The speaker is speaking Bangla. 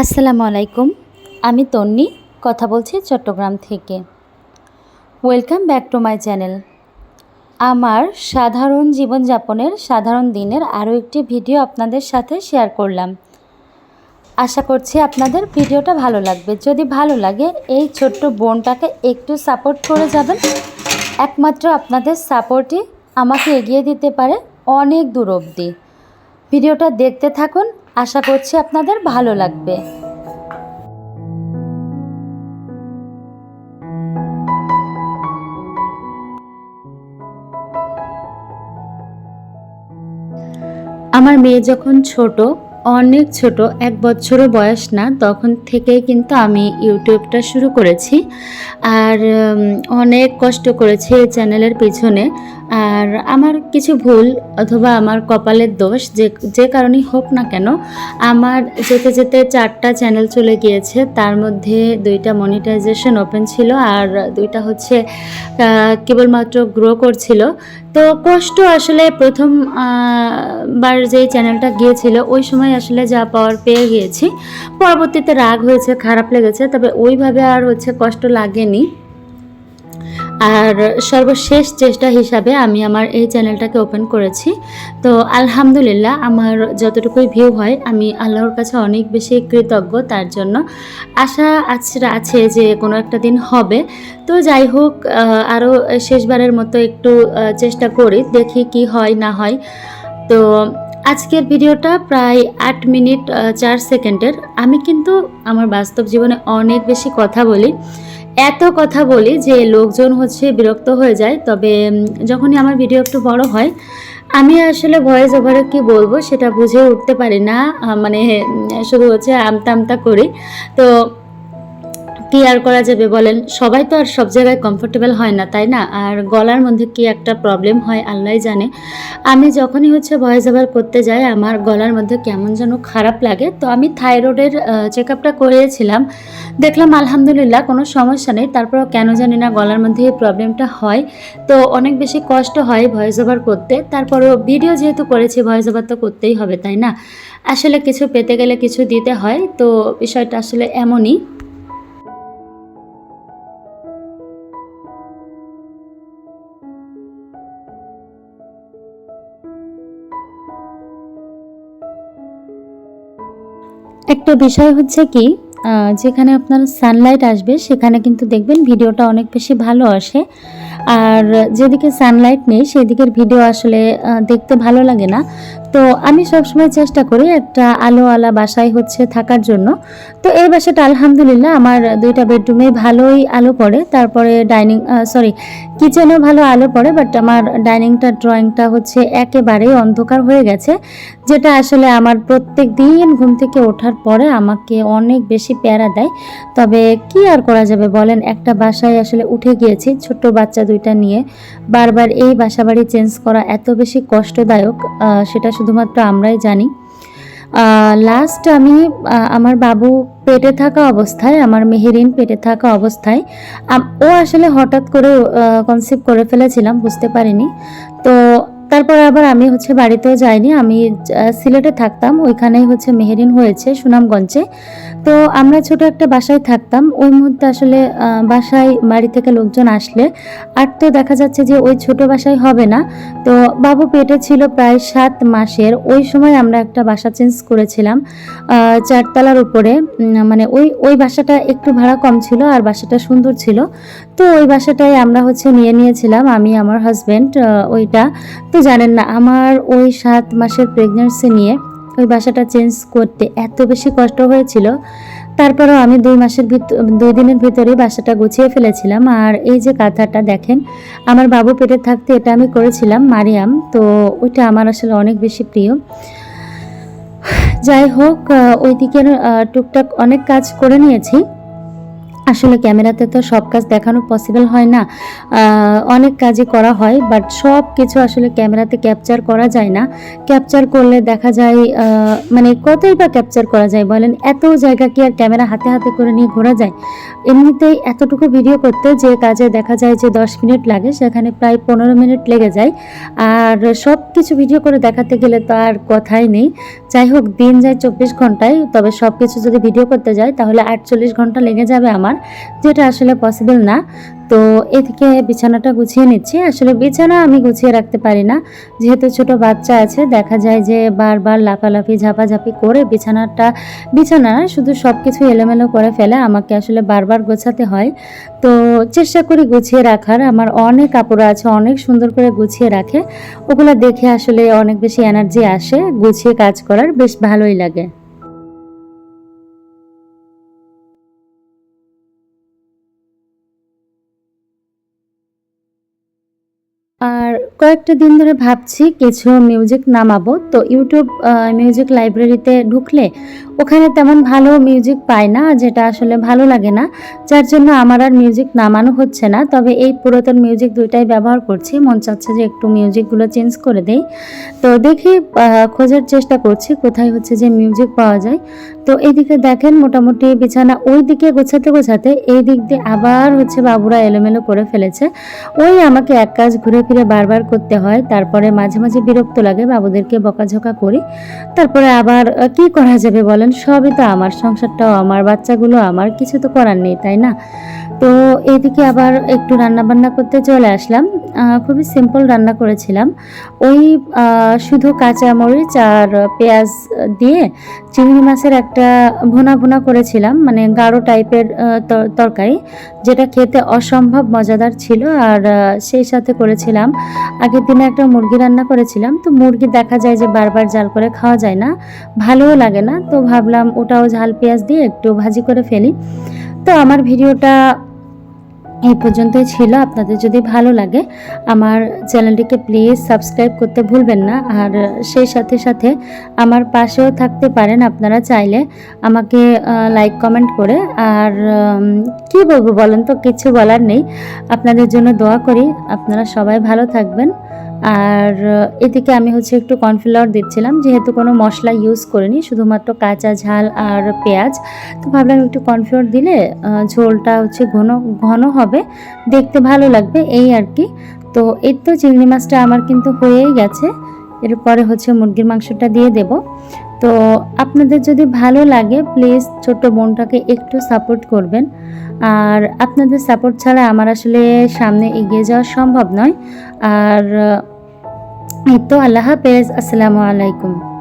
আসসালামু আলাইকুম। আমি তন্নি, কথা বলছি চট্টগ্রাম থেকে। Welcome back to my channel আমার সাধারণ জীবনযাপনের সাধারণ দিনের আরও একটি ভিডিও আপনাদের সাথে শেয়ার করলাম। আশা করছি আপনাদের ভিডিওটা ভালো লাগবে। যদি ভালো লাগে, এই ছোট্ট বোনটাকে একটু সাপোর্ট করে যাবেন। একমাত্র আপনাদের সাপোর্টই আমাকে এগিয়ে দিতে পারে অনেক দূর অবধি। ভিডিওটা দেখতে থাকুন আশা করছি আপনাদের ভালো লাগবে। আমার মেয়ে যখন ছোট অনেক ছোট, এক বছরও বয়স না, তখন থেকেই কিন্তু আমি ইউটিউবটা শুরু করেছি। আর অনেক কষ্ট করেছি এই চ্যানেলের পিছনে। আর আমার কিছু ভুল অথবা আমার কপালের দোষ, যে যে কারণেই হোক না কেন, আমার যেতে যেতে চারটা চ্যানেল চলে গিয়েছে। তার মধ্যে দুইটা মনিটাইজেশন ওপেন ছিল আর দুইটা হচ্ছে কেবলমাত্র গ্রো করছিল। তো কষ্ট আসলে প্রথম বার যেই চ্যানেলটা গিয়েছিল, ওই সময় আসলে যা পাওয়ার পেয়ে গিয়েছি। পরবর্তীতে রাগ হয়েছে, খারাপ লেগেছে, তবে ওইভাবে আর হচ্ছে কষ্ট লাগেনি। আর সর্বশেষ চেষ্টা হিসাবে আমি আমার এই চ্যানেলটাকে ওপেন করেছি। তো আলহামদুলিল্লাহ, আমার যতটুকুই ভিউ হয়, আমি আল্লাহর কাছে অনেক বেশি কৃতজ্ঞ, তার জন্য আশা আছে আছে যে কোনো একটা দিন হবে। তো যাই হোক আরও শেষবারের মতো একটু চেষ্টা করি, দেখি কি হয়, না হয়। তো আজকের ভিডিওটা প্রায় আট মিনিট চার সেকেন্ডের। আমি কিন্তু আমার বাস্তব জীবনে অনেক বেশি কথা বলি, এত কথা বলি যে লোকজন হচ্ছে বিরক্ত হয়ে যায়। তবে যখনই আমার ভিডিও একটু বড় হয়, আমি আসলে ভয়েস ওভারে কি বলব সেটা বুঝে উঠতে পারি না। মানে শুধু হচ্ছে আমতা আমতা করি। তো কি আর করা যাবে বলেন, সবাই তো আর সব জায়গায় কমফোর্টেবল হয় না, তাই না? আর গলার মধ্যে কি একটা প্রবলেম হয়, আল্লাহ জানে। আমি যখনই হচ্ছে ভয়েস ওভার করতে যাই, আমার গলার মধ্যে কেমন যেন খারাপ লাগে। তো আমি থাইরয়েডের চেক আপটা করিয়েছিলাম। দেখলাম, আলহামদুলিল্লাহ, কোনো সমস্যা নেই। তারপরও কেন জানি না গলার মধ্যে এই প্রবলেমটা হয়। তো অনেক বেশি কষ্ট হয় ভয়েস ওভার করতে। তারপরও ভিডিও যেহেতু করেছি ভয়েস ওভার তো করতেই হবে, তাই না? আসলে কিছু পেতে গেলে কিছু দিতে হয়। তো বিষয়টা আসলে এমনই। একটা বিষয় হচ্ছে কি যেখানে আপনার সানলাইট আসবে, সেখানে কিন্তু দেখবেন ভিডিওটা অনেক বেশি ভালো আসে। আর যেদিকে সানলাইট নেই, সেদিকের ভিডিও আসলে দেখতে ভালো লাগে না। তো আমি সবসময় চেষ্টা করি একটা আলো আলা বাসায় হচ্ছে থাকার জন্য। তো এই বাসাটা আলহামদুলিল্লাহ আমার দুইটা বেডরুমে ভালোই আলো পড়ে। তারপরে ডাইনিং সরি কিচেনেও ভালো আলো পড়ে বাট আমার ডাইনিংটা ড্রয়িংটা হচ্ছে একেবারেই অন্ধকার হয়ে গেছে, যেটা আসলে আমার প্রত্যেক দিন ঘুম থেকে ওঠার পরে আমাকে অনেক বেশি প্যারা দেয়। তবে কি আর করা যাবে বলেন, একটা বাসায় আসলে উঠে গিয়েছি, ছোট্ট বাচ্চা দুইটা নিয়ে। বারবার এই বাসা বাড়ি চেঞ্জ করা এত বেশি কষ্টদায়ক সেটা শুধুমাত্র আমরাই জানি। লাস্ট আমি আমার বাবু পেটে থাকা অবস্থায়, আমার মেহেরিন পেটে থাকা অবস্থায় ও আসলে হঠাৎ করে কনসিভ করে ফেলেছিলাম, বুঝতে পারিনি। তো তারপর আবার আমি হচ্ছে বাড়িতেও যাইনি, আমি সিলেটে থাকতাম, ওইখানেই হচ্ছে মেহেরিন হয়েছে সুনামগঞ্জে। তো আমরা ছোট একটা বাসায় থাকতাম, ওই মুহূর্তে আসলে বাসায় বাড়ি থেকে লোকজন আসলে, আর তো দেখা যাচ্ছে যে ওই ছোট বাসায় হবে না। তো বাবু পেটে ছিল প্রায় সাত মাসের, ওই সময় আমরা একটা বাসা চেঞ্জ করেছিলাম চারতলার উপরে মানে ওই ওই বাসাটা একটু ভাড়া কম ছিল আর বাসাটা সুন্দর ছিল। তো ওই বাসাটাই আমরা হচ্ছে নিয়ে নিয়েছিলাম, আমি, আমার হাজব্যান্ড ওইটা। তো জানেন না, আমার ওই সাত মাসের প্রেগনেন্সি নিয়ে ওই বাসাটা চেঞ্জ করতে এত বেশি কষ্ট হয়েছিল। তারপরেও আমি দুই মাসের ভিতর দুই দিনের ভিতরেই বাসাটা গুছিয়ে ফেলেছিলাম। আর এই যে কাঁথাটা দেখেন, আমার বাবু পেটে থাকতে এটা আমি করেছিলাম, মারিয়াম। তো ওইটা আমার আসলে অনেক বেশি প্রিয়। যাই হোক ওই দিকের টুকটাক অনেক কাজ করে নিয়েছি। আসলে ক্যামেরাতে তো সব কাজ দেখানো পসিবল হয় না। অনেক কাজই করা হয় বাট সব কিছু আসলে ক্যামেরাতে ক্যাপচার করা যায় না। ক্যাপচার করলে দেখা যায় মানে কতই বা ক্যাপচার করা যায় বলেন, এত জায়গা কি আর ক্যামেরা হাতে হাতে করে নিয়ে ঘোরা যায়? এমনিতেই এতটুকু ভিডিও করতে যে কাজে দেখা যায় যে দশ মিনিট লাগে, সেখানে প্রায় পনেরো মিনিট লেগে যায়। আর সব কিছু ভিডিও করে দেখাতে গেলে তো আর কথাই নেই। যাই হোক, দিন যায় চব্বিশ ঘন্টায়, তবে সব কিছু যদি ভিডিও করতে যায় তাহলে আটচল্লিশ ঘণ্টা লেগে যাবে আমার। যেটা আসলে পসিবল না। তো এদিকে বিছানাটা গুছিয়ে নিচ্ছি। আসলে বিছানা আমি গুছিয়ে রাখতে পারি না। যেহেতু ছোট বাচ্চা আছে, দেখা যায় যে বারবার লাফালাফি, ঝাপাঝাপি করে বিছানাটা, বিছানা শুধু সব কিছু এলোমেলো করে ফেলে। আমাকে আসলে বারবার গোছাতে হয়। তো চেষ্টা করি গুছিয়ে রাখার। আমার অনেক কাপড় আছে, অনেক সুন্দর করে গুছিয়ে রাখে। ওগুলো দেখে আসলে অনেক বেশি এনার্জি আসে। গুছিয়ে কাজ করার, বেশ ভালোই লাগে। কয়েকটা দিন ধরে ভাবছি কিছু মিউজিক নামাবো। তো ইউটিউব মিউজিক লাইব্রেরিতে ঢুকলে ওখানে তেমন ভালো মিউজিক পায় না, যেটা আসলে ভালো লাগে না। যার জন্য আমার আর মিউজিক নামানো হচ্ছে না। তবে এই পুরাতন মিউজিক দুইটাই ব্যবহার করছি। মন চাচ্ছে যে একটু মিউজিকগুলো চেঞ্জ করে দেই। তো দেখি খোঁজার চেষ্টা করছি কোথায় হচ্ছে যে মিউজিক পাওয়া যায়। তো এইদিকে দেখেন মোটামুটি বিছানা ওই দিকে গোছাতে গোছাতে এই দিক দিয়ে আবার হচ্ছে বাবুরা এলোমেলো করে ফেলেছে। ওই আমাকে এক কাজ ঘুরে ফিরে বারবার করতে হয়, তারপরে মাঝে মাঝে বিরক্ত লাগে, বাবুদেরকে বকাঝকা করি। তারপরে আবার কি করা যাবে বলেন? সবই তো আমার, সংসারটাও আমার, বাচ্চাগুলো আমার, কিছু তো করার নেই, তাই না? তো এইদিকে আবার একটু রান্না বান্না করতে চলে আসলাম। খুবই সিম্পল রান্না করেছিলাম। ওই শুধু কাঁচা মরিচ আর পেঁয়াজ দিয়ে চিংড়ি মাছের একটা ভুনা ভুনা করেছিলাম মানে গাঢ় টাইপের তরকারি, যেটা খেতে অসম্ভব মজাদার ছিল। আর সেই সাথে করেছিলাম, আগের দিনে একটা মুরগি রান্না করেছিলাম। তো মুরগি দেখা যায় যে বারবার জাল করে খাওয়া যায় না, ভালোও লাগে না। তো ভাবলাম ওটাও ঝাল পেঁয়াজ দিয়ে একটু ভাজি করে ফেলি। তো আমার ভিডিওটা এই পর্যন্তই ছিল। আপনাদের যদি ভালো লাগে, আমার চ্যানেলটিকে প্লিজ সাবস্ক্রাইব করতে ভুলবেন না। আর সেই সাথে সাথে আমার পাশেও থাকতে পারেন আপনারা চাইলে। আমাকে লাইক কমেন্ট করে। আর কি বলব বলেন তো, কিছু বলার নেই। আপনাদের জন্য দোয়া করি। আপনারা সবাই ভালো থাকবেন। আর এদিকে আমি হচ্ছে একটু কর্নফ্লাওয়ার দিচ্ছিলাম, যেহেতু কোনো মশলা ইউজ করিনি, শুধুমাত্র কাঁচা ঝাল আর পেঁয়াজ। তো ভাবলাম একটু কর্নফ্লাওয়ার দিলে ঝোলটা হচ্ছে ঘন ঘন হবে, দেখতে ভালো লাগবে এই আর কি। তো এই তো চিংড়ি মাছটা আমার কিন্তু হয়েই গেছে, এরপরে হচ্ছে মুরগির মাংসটা দিয়ে দেব। তো আপনাদের যদি ভালো লাগে প্লিজ ছোট্ট বোনটাকে একটু সাপোর্ট করবেন। আর আপনাদের সাপোর্ট ছাড়া আমার আসলে সামনে এগিয়ে যাওয়া সম্ভব নয়। আর এই তো আল্লাহ হাফেজ, আসসালামু আলাইকুম।